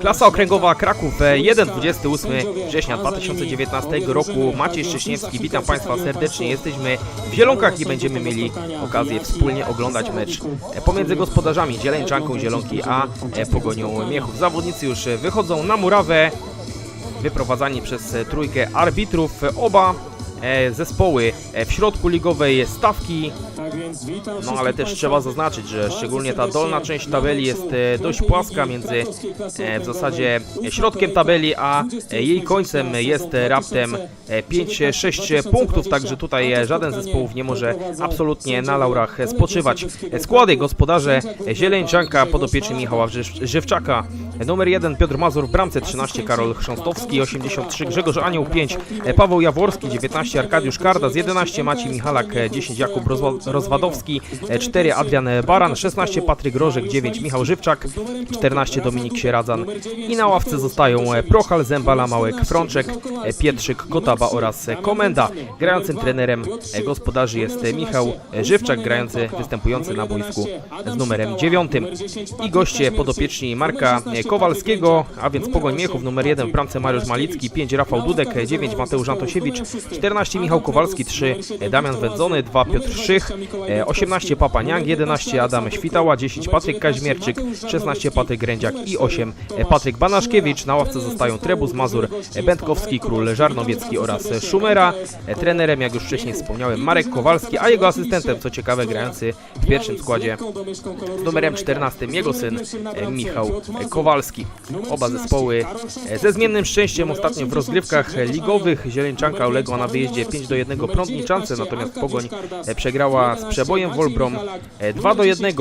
Klasa okręgowa Kraków e, 1-28 września 2019 roku. Maciej Szcześniewski, witam Państwa serdecznie. Jesteśmy w Zielonkach i będziemy mieli okazję wspólnie oglądać mecz e, pomiędzy gospodarzami Zieleńczanką Zielonki a e, Pogonią Miechów. Zawodnicy już e, wychodzą na murawę, wyprowadzani przez e, trójkę arbitrów. E, Oba e, zespoły e, w środku ligowej stawki. No ale też trzeba zaznaczyć, że szczególnie ta dolna część tabeli jest e, dość płaska między e, w zasadzie środkiem tabeli, a e, jej końcem jest e, raptem e, 5-6 punktów, także tutaj e, żaden z zespołów nie może absolutnie na laurach e, spoczywać. E, Składy gospodarze e, Zieleńczanka podopieczni Michała Żyw- Żywczaka, e, numer 1 Piotr Mazur w bramce 13 Karol Chrząstowski, 83 Grzegorz Anioł 5 e, Paweł Jaworski 19 Arkadiusz Kardas 11 Maciej Michalak e, 10 Jakub Rozwa- Rozwadowski e, 4 Adrian Baran 16 Patryk Rożek 9 Michał Żywczak 14 Dominik Sieradzan i na ławce zostają e, Prochal, Zembala, Małek, Frączek, e, Pietrzyk, Kotaba oraz e, Komenda. Grającym trenerem gospodarzy jest Michał Żywczak, grający, występujący na boisku z numerem 9. I goście podopieczni Marka Kowalskiego, a więc Pogoń Miechów, numer 1 w bramce Mariusz Malicki, 5 Rafał Dudek, e, 9 Mateusz Antosiewicz, 14 Michał Kowalski, 3 Damian Wędzony, 2 Piotr Szych, e, 18 Papa Niang, 11 Adam Świtała, 10 Patryk Kaźmierczyk, 16 Patryk Grędziak i 8 e, Patryk Banaszkiewicz. Na ławce zostają Trebus, Mazur, e, Będkowski, Król Żarnowiecki oraz e, Szumera. E, Trenerem, jak już wcześniej wspomniałem, Marek Kowalski, a jego asystentem, co ciekawe, grający w pierwszym składzie numerem 14 jego syn e, Michał e, Kowalski. Oba zespoły e, ze zmiennym szczęściem ostatnio w rozgrywkach e, ligowych. Zieleńczanka uległa na wyjeździe 5 do 1 Prądniczance, natomiast Pogoń e, przegrała z Przebojem Wolbrom e, 2 do 1,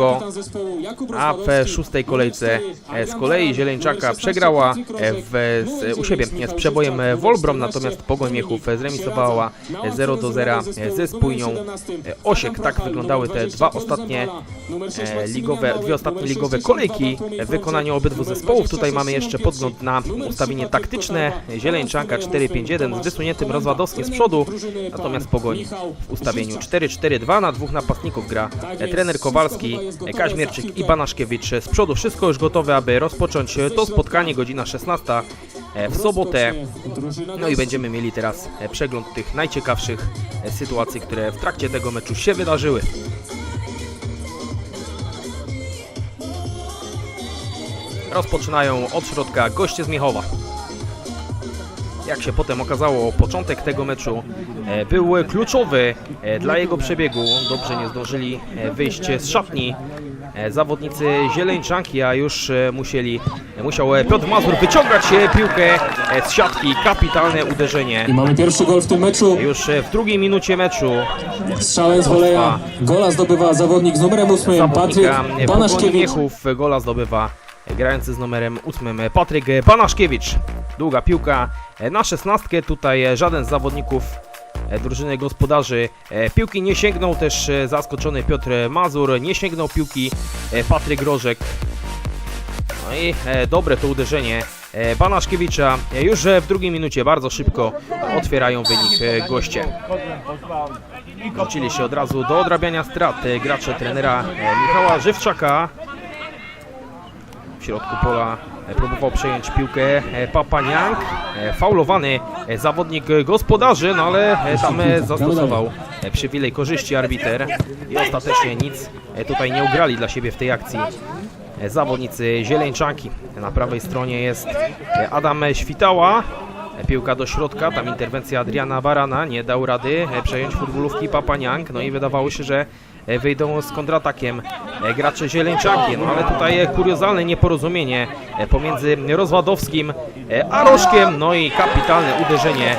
a w szóstej kolejce e, z kolei Zieleńczanka przegrała e, w, z, u siebie e, z Przebojem e, Wolbrom, natomiast Pogoń Miechów e, zremisowała e, 0 do 0 e, ze Spójnią e, Osiek. Tak wyglądały te dwa ostatnie e, ligowe, dwie ostatnie ligowe kolejki w wykonaniu obydwu zespołów. Tutaj mamy jeszcze podgląd na ustawienie taktyczne. Zieleńczanka 4-5-1 z wysuniętym Rozładowskim z przodu, natomiast Pogoń w ustawieniu 4-4-2 na dwóch napastników gra e, trener Kowalski, Kaźmierczyk i Banaszkiewicz z przodu. Wszystko już gotowe, aby rozpocząć to spotkanie, godzina 16 e, w sobotę. No i będziemy mieli teraz e, przegląd tych najciekawszych e, sytuacji, które w trakcie tego meczu się wydarzyły. Rozpoczynają od środka goście z Miechowa. Jak się potem okazało, początek tego meczu e, był kluczowy e, dla jego przebiegu. Dobrze nie zdążyli e, wyjść z szatni zawodnicy Zieleńczanki, a już musieli, musiał Piotr Mazur wyciągać piłkę z siatki. Kapitalne uderzenie. I mamy pierwszy gol w tym meczu. Już w drugiej minucie meczu Strzałem z woleja. Gola zdobywa zawodnik z numerem 8, Patryk Banaszkiewicz. Miechów gola zdobywa grający z numerem 8 Patryk Banaszkiewicz. Długa piłka e, na szesnastkę. Tutaj e, żaden z zawodników e, drużyny gospodarzy piłki nie sięgnął. Też zaskoczony Piotr Mazur. Nie sięgnął piłki Patryk Rożek. No i dobre to uderzenie Banaszkiewicza. Już w drugiej minucie bardzo szybko otwierają wynik goście. Wrócili się od razu do odrabiania strat gracze trenera Michała Żywczaka. W środku pola e, próbował przejąć piłkę e, Papaniak. E, Faulowany zawodnik gospodarzy, no ale tam zastosował przywilej korzyści arbiter i ostatecznie nic tutaj nie ugrali dla siebie w tej akcji zawodnicy Zieleńczanki. Na prawej stronie jest Adam Świtała. Piłka do środka, tam interwencja Adriana Barana, nie dał rady przejąć futbolówki Papaniang, no i wydawało się, że wyjdą z kontratakiem e, gracze Zieleńczanki, no ale tutaj e, kuriozalne nieporozumienie e, pomiędzy Rozładowskim e, a Rożkiem, no i kapitalne uderzenie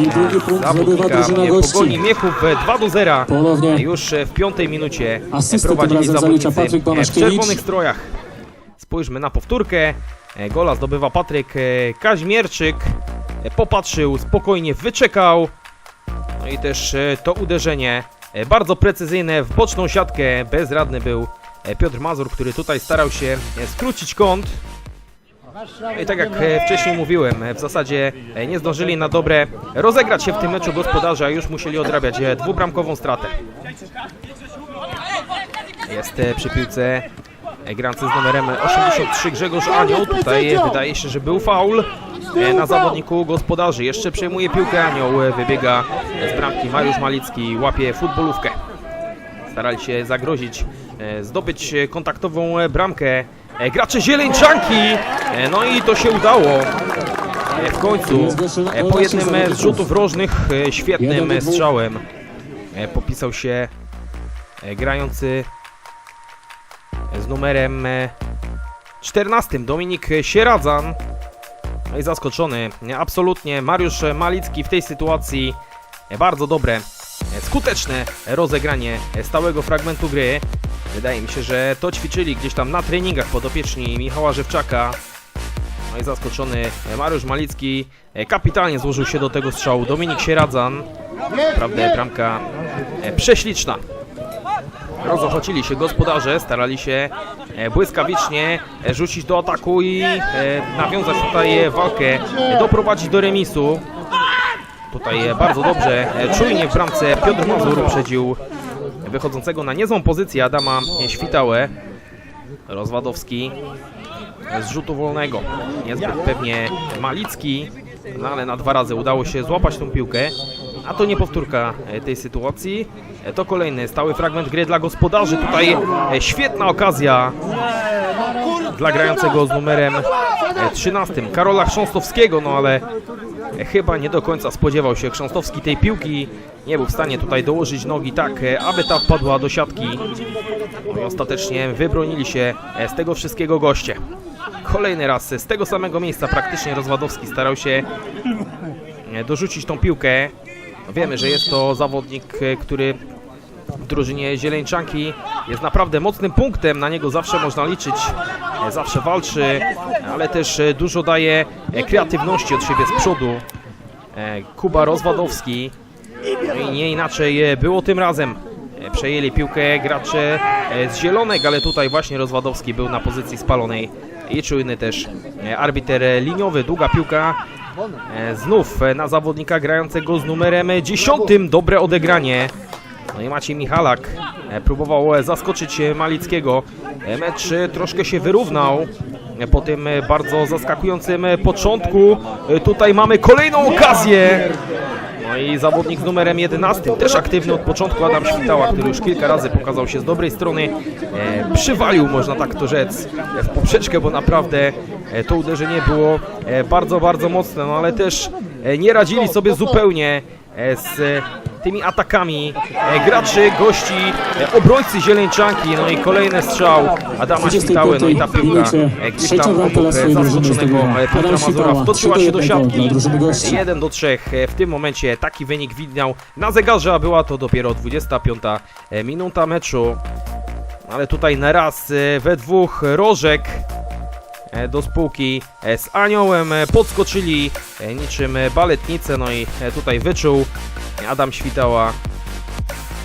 I drugi punkt zdobywa drużyna e, Pogoni gości. Miechów e, 2 do 0. Ponownie Już e, w piątej minucie e, Asystę tym prowadzili zawodnicy Patryk e, w czerwonych strojach. Spójrzmy na powtórkę. E, Gola zdobywa Patryk e, Kaźmierczyk. E, Popatrzył, spokojnie wyczekał. No i też e, to uderzenie e, bardzo precyzyjne w boczną siatkę. Bezradny był e, Piotr Mazur, który tutaj starał się e, skrócić kąt. No I tak jak e, wcześniej mówiłem, e, w zasadzie e, nie zdążyli na dobre rozegrać się w tym meczu gospodarza, a już musieli odrabiać e, dwubramkową stratę. Jest e, przy piłce e, grający z numerem 83 Grzegorz Anioł. Tutaj wydaje się, że był faul e, na zawodniku gospodarzy. Jeszcze przejmuje piłkę Anioł, e, wybiega z bramki Mariusz Malicki, łapie futbolówkę. Starali się zagrozić, e, zdobyć kontaktową bramkę. E, Gracze Zieleńczanki! No i to się udało. W końcu po jednym z rzutów rożnych świetnym strzałem popisał się grający z numerem e, 14 Dominik Sieradzan. No zaskoczony nie, absolutnie Mariusz Malicki w tej sytuacji bardzo dobre, skuteczne rozegranie stałego fragmentu gry. Wydaje mi się, że to ćwiczyli gdzieś tam na treningach podopieczni Michała Żywczaka. No i zaskoczony Mariusz Malicki kapitalnie złożył się do tego strzału. Dominik Sieradzan, naprawdę bramka prześliczna. Rozochocili się gospodarze, starali się e, błyskawicznie e, rzucić do ataku i e, nawiązać tutaj walkę, doprowadzić do remisu. Tutaj bardzo dobrze, czujnie w bramce Piotr Mazur uprzedził wychodzącego na niezłą pozycję Adama Świtałę. Rozwadowski z rzutu wolnego. Niezbyt pewnie Malicki, no ale na dwa razy udało się złapać tą piłkę. A to nie powtórka e, tej sytuacji. E, To kolejny stały fragment gry dla gospodarzy. Tutaj e, świetna okazja dla grającego z numerem e, 13 Karola Chrząstowskiego, no ale chyba nie do końca spodziewał się Chrząstowski tej piłki. Nie był w stanie tutaj dołożyć nogi tak, aby ta wpadła do siatki. No i ostatecznie wybronili się z tego wszystkiego goście. Kolejny raz z tego samego miejsca praktycznie Rozwadowski starał się dorzucić tą piłkę. Wiemy, że jest to zawodnik, e, który w drużynie Zieleńczanki jest naprawdę mocnym punktem, na niego zawsze można liczyć, e, zawsze walczy, ale też e, dużo daje kreatywności od siebie z przodu. Kuba Rozwadowski, no i nie inaczej było tym razem. Przejęli piłkę gracze z Zielonek, ale tutaj właśnie Rozwadowski był na pozycji spalonej i czujny też arbiter liniowy. Długa piłka znów e, na zawodnika grającego z numerem 10. Dobre odegranie. No i Maciej Michalak e, próbował e, zaskoczyć e, Malickiego. E, Mecz e, troszkę się wyrównał e, po tym e, bardzo zaskakującym e, początku. E, Tutaj mamy kolejną okazję. No i zawodnik z numerem 11, też aktywny od początku Adam Świtała, który już kilka razy pokazał się z dobrej strony. E, przywalił, można tak to rzec, w poprzeczkę, bo naprawdę e, to uderzenie było e, bardzo, bardzo mocne, no ale też e, nie radzili sobie zupełnie z tymi atakami e, graczy, gości, e, obrońcy Zieleńczanki, no i kolejny strzał Adama Świtały, no i ta piłka gdzieś tam obok zaskoczonego e, Piotra Mazura wtoczyła się do 3 do siatki. 1 dla drużyny gości. 1 do 3. W tym momencie taki wynik widniał na zegarze, a była to dopiero 25 minuta meczu. Ale tutaj na raz we dwóch Rożek do spółki z Aniołem podskoczyli niczym baletnice, no i tutaj wyczuł Adam Świtała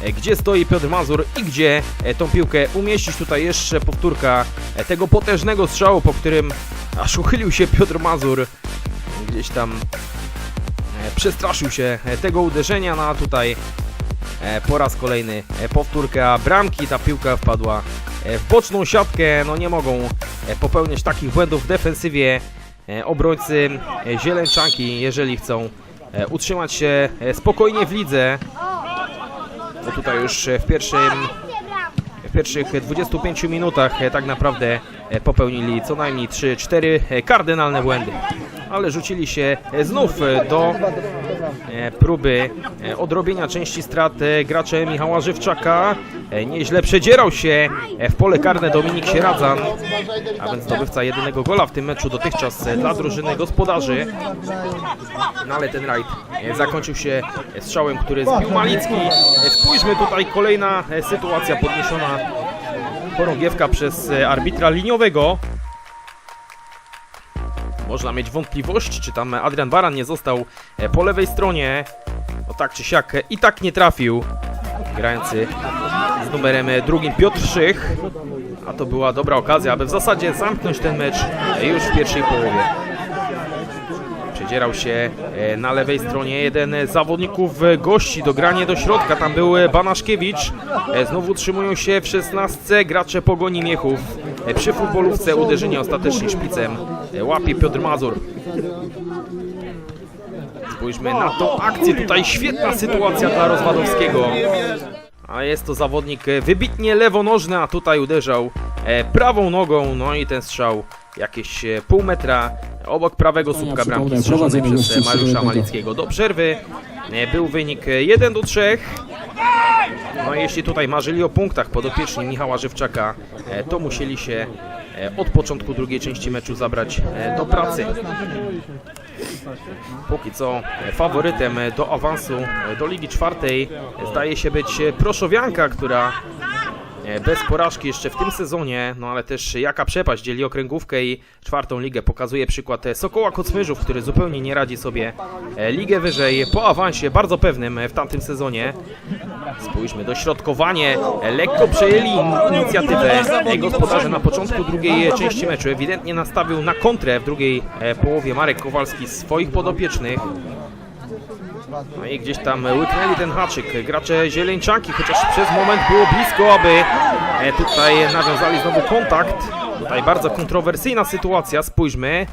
e, gdzie stoi Piotr Mazur i gdzie e, tą piłkę umieścić. Tutaj jeszcze powtórka e, tego potężnego strzału, po którym aż uchylił się Piotr Mazur. Gdzieś tam przestraszył się tego uderzenia, no a tutaj po raz kolejny powtórka bramki. Ta piłka wpadła w boczną siatkę. No nie mogą popełniać takich błędów w defensywie obrońcy Zieleńczanki, jeżeli chcą utrzymać się e, spokojnie w lidze. Bo tutaj już e, w pierwszym w pierwszych 25 minutach e, tak naprawdę e, popełnili co najmniej 3-4 e, kardynalne błędy. Ale rzucili się e, znów e, do e, próby e, odrobienia części strat e, gracze Michała Żywczaka. E, Nieźle przedzierał się e, w pole karne Dominik Sieradzan, a więc zdobywca jedynego gola w tym meczu dotychczas e, dla drużyny gospodarzy. No ale ten rajd e, zakończył się e, strzałem, który zbił Malicki. E, Spójrzmy tutaj kolejna e, sytuacja podniesiona porągiewka przez e, arbitra liniowego. Można mieć wątpliwości, czy tam Adrian Baran nie został e, po lewej stronie. No tak czy siak e, i tak nie trafił grający z numerem e, drugim Piotr Szych. A to była dobra okazja, aby w zasadzie zamknąć ten mecz już w pierwszej połowie. Przedzierał się e, na lewej stronie jeden z zawodników gości. Dogranie do środka, tam był Banaszkiewicz. E, Znowu trzymują się w 16 gracze Pogoni Miechów. E, Przy futbolówce uderzenie ostatecznie szpicem łapie Piotr Mazur. Spójrzmy na tą akcję, tutaj świetna sytuacja dla Rozwadowskiego. A jest to zawodnik wybitnie lewonożny, a tutaj uderzał prawą nogą, no i ten strzał jakieś pół metra obok prawego słupka bramki prowadzenie przez Mariusza. Malickiego. Do przerwy był wynik e, 1 do 3. No i jeśli tutaj marzyli o punktach podopieczni Michała Żywczaka, e, to musieli się e, od początku drugiej części meczu zabrać e, do pracy. Póki co faworytem do awansu do Ligi Czwartej zdaje się być Proszowianka, która bez porażki jeszcze w tym sezonie, no ale też jaka przepaść dzieli okręgówkę i czwartą ligę. Pokazuje przykład e, Sokoła Kocmyrzów, który zupełnie nie radzi sobie e, ligę wyżej po awansie bardzo pewnym e, w tamtym sezonie. Spójrzmy, dośrodkowanie, e, lekko przejęli in- inicjatywę e, gospodarze na początku drugiej e, części meczu. Ewidentnie nastawił na kontrę w drugiej e, połowie Marek Kowalski swoich podopiecznych. No i gdzieś tam łyknęli ten haczyk. Gracze zieleńczanki, chociaż przez moment było blisko, aby e, tutaj nawiązali znowu kontakt. Tutaj bardzo kontrowersyjna sytuacja, spójrzmy.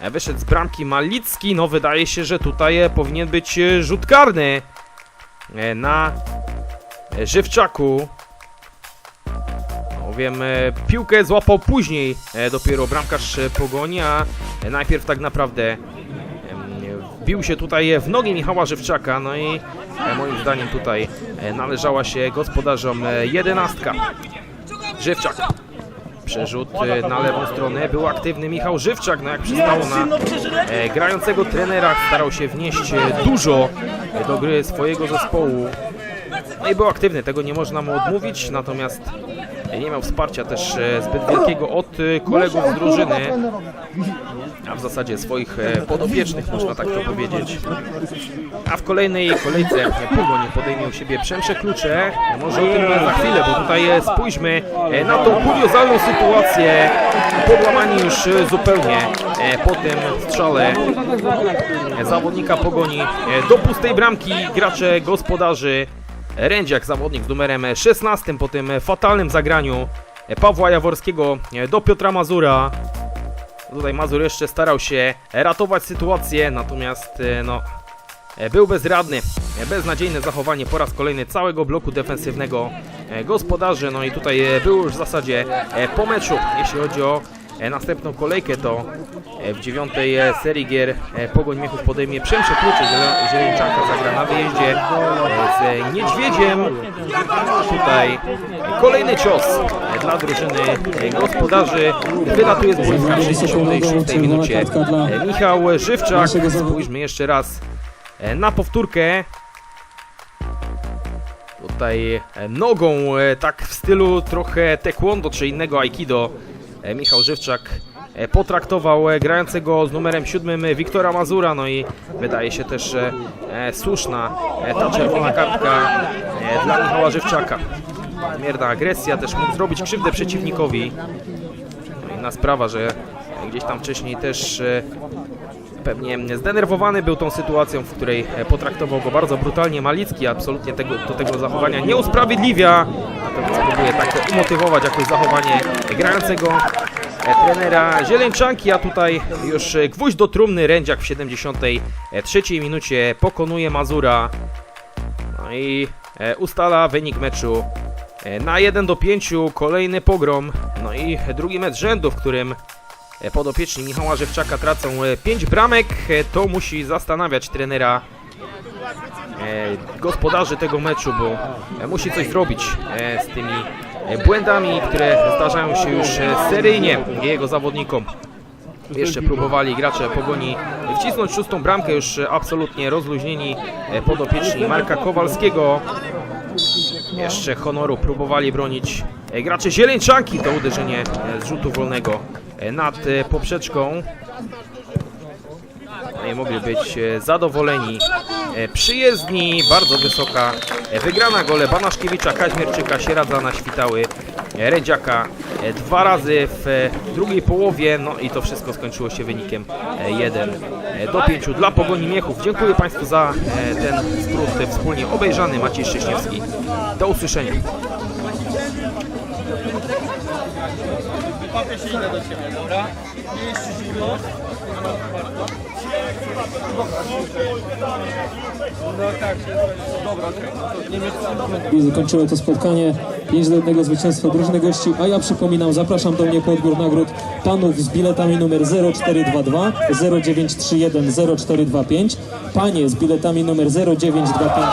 E, Wyszedł z bramki Malicki, no wydaje się, że tutaj e, powinien być rzut karny na Żywczaku. Bowiem piłkę złapał później dopiero bramkarz Pogoni, a najpierw tak naprawdę wbił się tutaj w nogi Michała Żywczaka, no i e, moim zdaniem tutaj e, należała się gospodarzom e, jedenastka. Żywczak. Przerzut na lewą stronę. Był aktywny Michał Żywczak, no jak przystało na grającego trenera, starał się wnieść dużo do gry swojego zespołu. No i był aktywny, tego nie można mu odmówić, natomiast nie miał wsparcia też e, zbyt wielkiego od e, kolegów z drużyny, a w zasadzie swoich e, podopiecznych, można tak to powiedzieć. A w kolejnej kolejce Pogoń podejmie u siebie Przemsze Klucze. Może o tym za chwilę, bo tutaj e, spójrzmy e, na tą kuriozalną sytuację. Podłamani już e, zupełnie e, po tym strzale e, zawodnika Pogoni e, do pustej bramki gracze gospodarzy. Rędziak, zawodnik z numerem 16 po tym fatalnym zagraniu e, Pawła Jaworskiego e, do Piotra Mazura. Tutaj Mazur jeszcze starał się ratować sytuację, natomiast e, no, e, był bezradny. E, Beznadziejne zachowanie po raz kolejny całego bloku defensywnego e, gospodarzy. No i tutaj e, był już w zasadzie e, po meczu, jeśli chodzi o e, następną kolejkę, to e, w dziewiątej e, serii gier e, Pogoń Miechów podejmie Przemsze Kluczy. Ziele- Zieleńczanka zagra na wyjeździe e, z Niedźwiedziem. Tutaj e, kolejny cios e, dla drużyny e, gospodarzy. Wylatuje z boiska w 66 minucie e, Michał Żywczak. Spójrzmy jeszcze raz e, na powtórkę. Tutaj e, nogą, e, tak w stylu trochę taekwondo czy innego aikido, e, Michał Żywczak e, potraktował e, grającego z numerem 7 Wiktora Mazura, no i wydaje się też e, e, słuszna e, ta czerwona kartka e, dla Michała Żywczaka. Mierna agresja, też mógł zrobić krzywdę przeciwnikowi. No inna sprawa, że e, gdzieś tam wcześniej też e, pewnie zdenerwowany był tą sytuacją, w której e, potraktował go bardzo brutalnie Malicki, absolutnie tego, do tego zachowania nie usprawiedliwia, natomiast próbuje tak umotywować jakoś zachowanie grającego e, trenera Zieleńczanki, a tutaj już e, gwóźdź do trumny Rędziak w 73 minucie pokonuje Mazura. No i e, ustala wynik meczu e, na 1 do 5, kolejny pogrom, no i drugi mecz rzędu, w którym E, podopieczni Michała Żewczaka tracą 5 bramek, e, to musi zastanawiać trenera e, gospodarzy tego meczu, bo e, musi coś zrobić e, z tymi e, błędami, które zdarzają się już e, seryjnie jego zawodnikom. Jeszcze próbowali gracze Pogoni wcisnąć szóstą bramkę, już e, absolutnie rozluźnieni e, podopieczni Marka Kowalskiego. Jeszcze honoru próbowali bronić e, gracze Zieleńczanki. To uderzenie e, z rzutu wolnego e, nad e, poprzeczką. I mogli być e, zadowoleni. E, Przyjezdni, bardzo wysoka e, wygrana gole Banaszkiewicza, Kaźmierczyka, Sieradzana, Świtały, e, Rędziaka e, dwa razy w drugiej połowie, no i to wszystko skończyło się wynikiem e, 1 e, do 5 dla Pogoni Miechów. Dziękuję Państwu za ten skrót wspólnie obejrzany. Maciej Szcześniewski. Do usłyszenia. I zakończyło to spotkanie 5 do 1 zwycięstwo drużyny gości, a ja przypominam, zapraszam do mnie po odbiór nagród panów z biletami numer 0422, 0931, 0425, panie z biletami numer 0925.